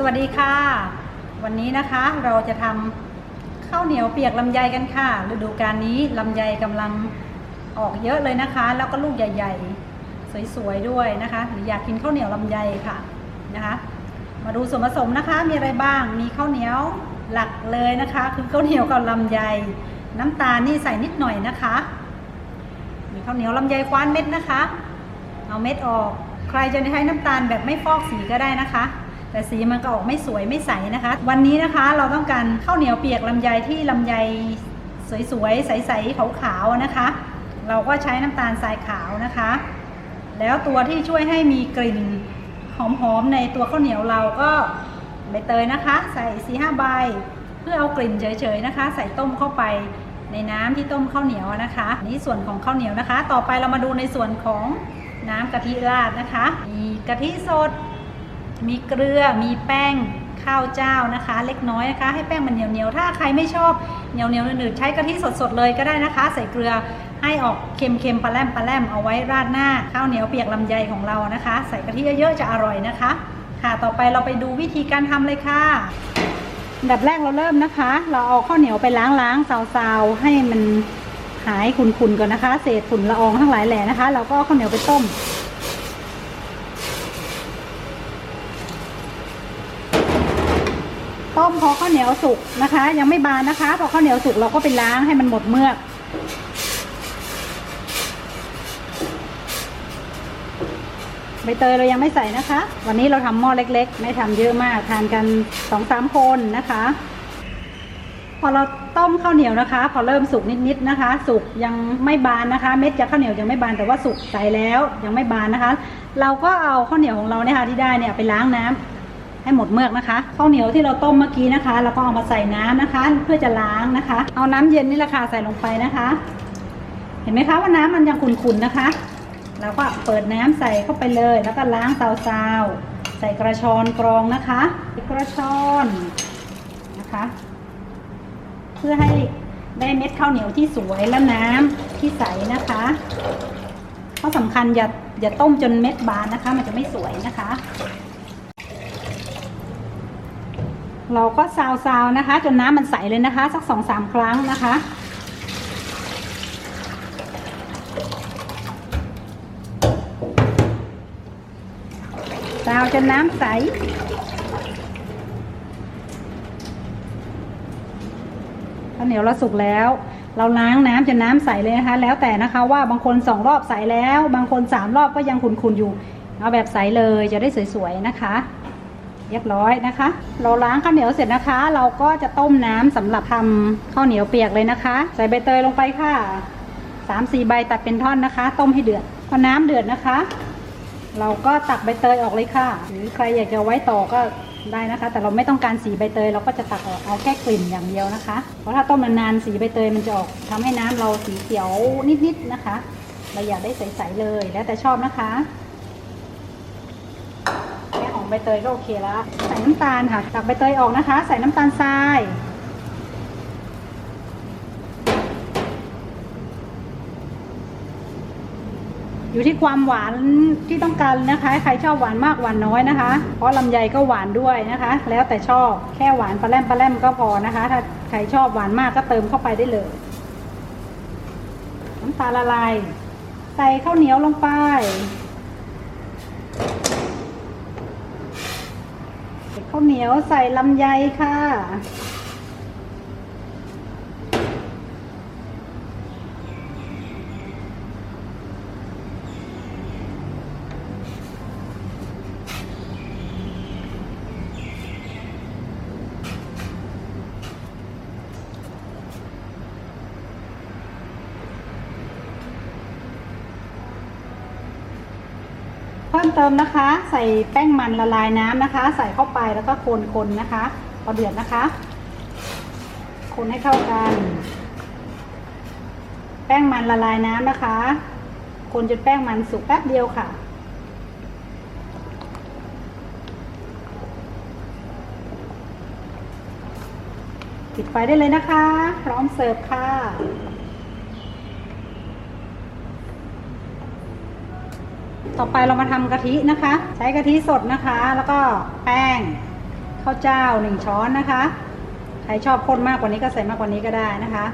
สวัสดีค่ะ วันนี้นะคะเราจะทำข้าวเหนียวเปียกลำไยกันค่ะฤดูกาลนี้ลำไยกำลังออกเยอะเลยนะคะ แล้วก็ลูกใหญ่ ๆ สวยๆด้วยนะคะหรืออยากกินข้าวเหนียวลำไยค่ะนะคะ มาดูส่วนผสมนะคะมีอะไรบ้างมีข้าวเหนียวหลักเลยนะคะ คือข้าวเหนียวกับลำไย น้ำตาลนี่ใส่นิดหน่อยนะคะ มีข้าวเหนียวลำไยคว้านเม็ดนะคะ เอาเม็ดออก ใครจะใช้น้ำตาลแบบไม่ฟอกสีก็ได้นะคะ แต่สีมันก็ออกไม่สวยไม่ใสนะคะ วันนี้นะคะเราต้องการข้าวเหนียวเปียกลำไยที่ลำไยสวยๆใสๆขาวๆนะคะ เราก็ใช้น้ำตาลทรายขาวนะคะ แล้วตัวที่ช่วยให้มีกลิ่นหอมๆในตัวข้าวเหนียวเราก็ใบเตยนะคะ ใส่สี่ห้าใบเพื่อเอากลิ่นเฉยๆนะคะ ใส่ต้มเข้าไปในน้ำที่ต้มข้าวเหนียวนะคะนี่ส่วนของข้าวเหนียวนะคะ ต่อไปเรามาดูในส่วนของน้ำกะทิราดนะคะ มีกะทิสด มีเกลือ มีแป้งข้าวเจ้านะคะ เล็กน้อยนะคะ ให้แป้งมันเหนียวเหนียวๆถ้าใครไม่ชอบเหนียวเหนียวๆหนืดๆใช้กะทิสดๆเลยก็ได้นะคะ ใส่เกลือให้ออกเค็มๆปลาแรมปลาแรมเอาไว้ราดหน้าข้าวเหนียวเปียกลำไยของเรานะคะ ใส่กะทิเยอะๆจะอร่อยนะคะ ค่ะต่อไปเราไปดูวิธีการทำเลยค่ะดับแรกเราเริ่มนะคะ เราเอาข้าวเหนียวไปล้างๆซาวๆให้มันหายขุ่นๆก่อนนะคะ เศษฝุ่นละอองทั้งหลายแหล่นะคะ เราก็เอาข้าวเหนียวไปต้ม พอข้าวเหนียวสุกนะคะ ยังไม่บานนะคะ พอข้าวเหนียวสุกเราก็ไปล้างให้มันหมดเมือกใบเตยเรายังไม่ใส่นะคะ วันนี้เราทำหม้อเล็ก ๆ ไม่ทำเยอะมากทานกันสองสามคนนะคะ พอเราต้มข้าวเหนียวนะคะ พอเริ่มสุกนิดๆนะคะ สุกยังไม่บานนะคะ เม็ดจากข้าวเหนียวยังไม่บานแต่ว่าสุกใสแล้วยังไม่บานนะคะ เราก็เอาข้าวเหนียวของเราเนี่ยค่ะที่ได้เนี่ยไปล้างน้ำ ให้หมดเมือกนะคะข้าวเหนียวที่เราต้มเมื่อกี้นะคะเราก็เอามาใส่น้ำนะคะ เพื่อจะล้างนะคะ เอาน้ำเย็นนี่แหละค่ะใส่ลงไปนะคะ เห็นไหมคะว่าน้ำมันยังขุ่นๆนะคะเราก็เปิดน้ำใส่เข้าไปเลย แล้วก็ล้างซาวๆใส่กระชอนกรองนะคะกระชอนนะคะ เพื่อให้ได้เม็ดข้าวเหนียวที่สวยและน้ำที่ใสนะคะข้อสำคัญอย่าอย่าต้มจนเม็ดบานนะคะ มันจะไม่สวยนะคะ เราก็ซาวๆนะคะ จนน้ำมันใสเลยนะคะ สักสองสามครั้งนะคะ ซาวจนน้ำใส ข้าวเหนียวเราสุกแล้ว เราล้างน้ำจนน้ำใสเลยนะคะ แล้วแต่นะคะว่าบางคนสองรอบใสแล้ว บางคนสามรอบก็ยังขุ่นๆอยู่ เอาแบบใสเลยจะได้สวยๆนะคะ เรียบร้อยนะคะ เราล้างข้าวเหนียวเสร็จนะคะ เราก็จะต้มน้ำสำหรับทำข้าวเหนียวเปียกเลยนะคะ ใส่ใบเตยลงไปค่ะสามสี่ใบตัดเป็นท่อนนะคะ ต้มให้เดือดพอน้ำเดือดนะคะ เราก็ตักใบเตยออกเลยค่ะ หรือใครอยากจะไว้ต่อก็ได้นะคะ แต่เราไม่ต้องการสีใบเตยเราก็จะตักออกเอาแค่กลิ่นอย่างเดียวนะคะ เพราะถ้าต้มนานๆสีใบเตยมันจะออกทำให้น้ำเราสีเขียวนิดๆนะคะ เราอยากได้ใสๆเลยแล้วแต่ชอบนะคะ ของใบเตยก็โอเคแล้ว ใส่น้ำตาลค่ะตักใบเตยออกนะคะ ใส่น้ำตาลทรายอยู่ที่ความหวานที่ต้องการนะคะ ใครชอบหวานมากหวานน้อยนะคะ เพราะลำไยก็หวานด้วยนะคะ แล้วแต่ชอบแค่หวานปลาแรมปลาแรมก็พอนะคะ ถ้าใครชอบหวานมากก็เติมเข้าไปได้เลย น้ำตาลละลายใส่ข้าวเหนียวลงไปใส่ ข้าวเหนียวใส่ลำไยค่ะ พิ่มเติมนะคะ ใส่แป้งมันละลายน้ำนะคะ ใส่เข้าไปแล้วก็คนๆนะคะ พอเดือดนะคะ คนให้เข้ากัน แป้งมันละลายน้ำนะคะ คนจนแป้งมันสุกแป๊บเดียวค่ะ ปิดไฟได้เลยนะคะ พร้อมเสิร์ฟค่ะ ต่อไปเรามาทำกะทินะคะ ใช้กะทิสดนะคะ แล้วก็แป้งข้าวเจ้าหนึ่งช้อนนะคะ ใครชอบข้นมากกว่านี้ก็ใส่มากกว่านี้ก็ได้นะคะ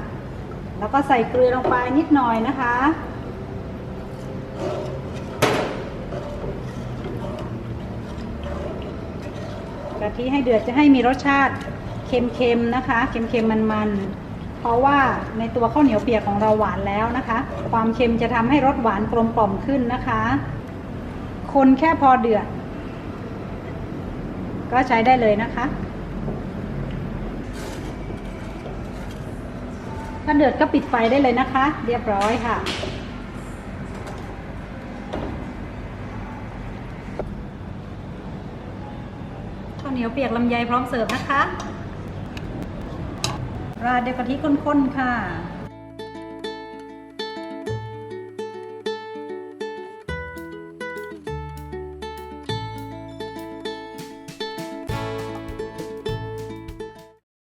แล้วก็ใส่เกลือลงไปนิดหน่อยนะคะกะทิให้เดือดจะให้มีรสชาติเค็มๆนะคะ เค็มๆมันๆ เพราะว่าในตัวข้าวเหนียวเปียกของเราหวานแล้วนะคะ ความเค็มจะทำให้รสหวานกลมกล่อมขึ้นนะคะ คนแค่พอเดือด ก็ใช้ได้เลยนะคะ ถ้าเดือดก็ปิดไฟได้เลยนะคะ เรียบร้อยค่ะ ข้าวเหนียวเปียกลำไยพร้อมเสิร์ฟนะคะ ราดด้วยกะทิข้นๆค่ะ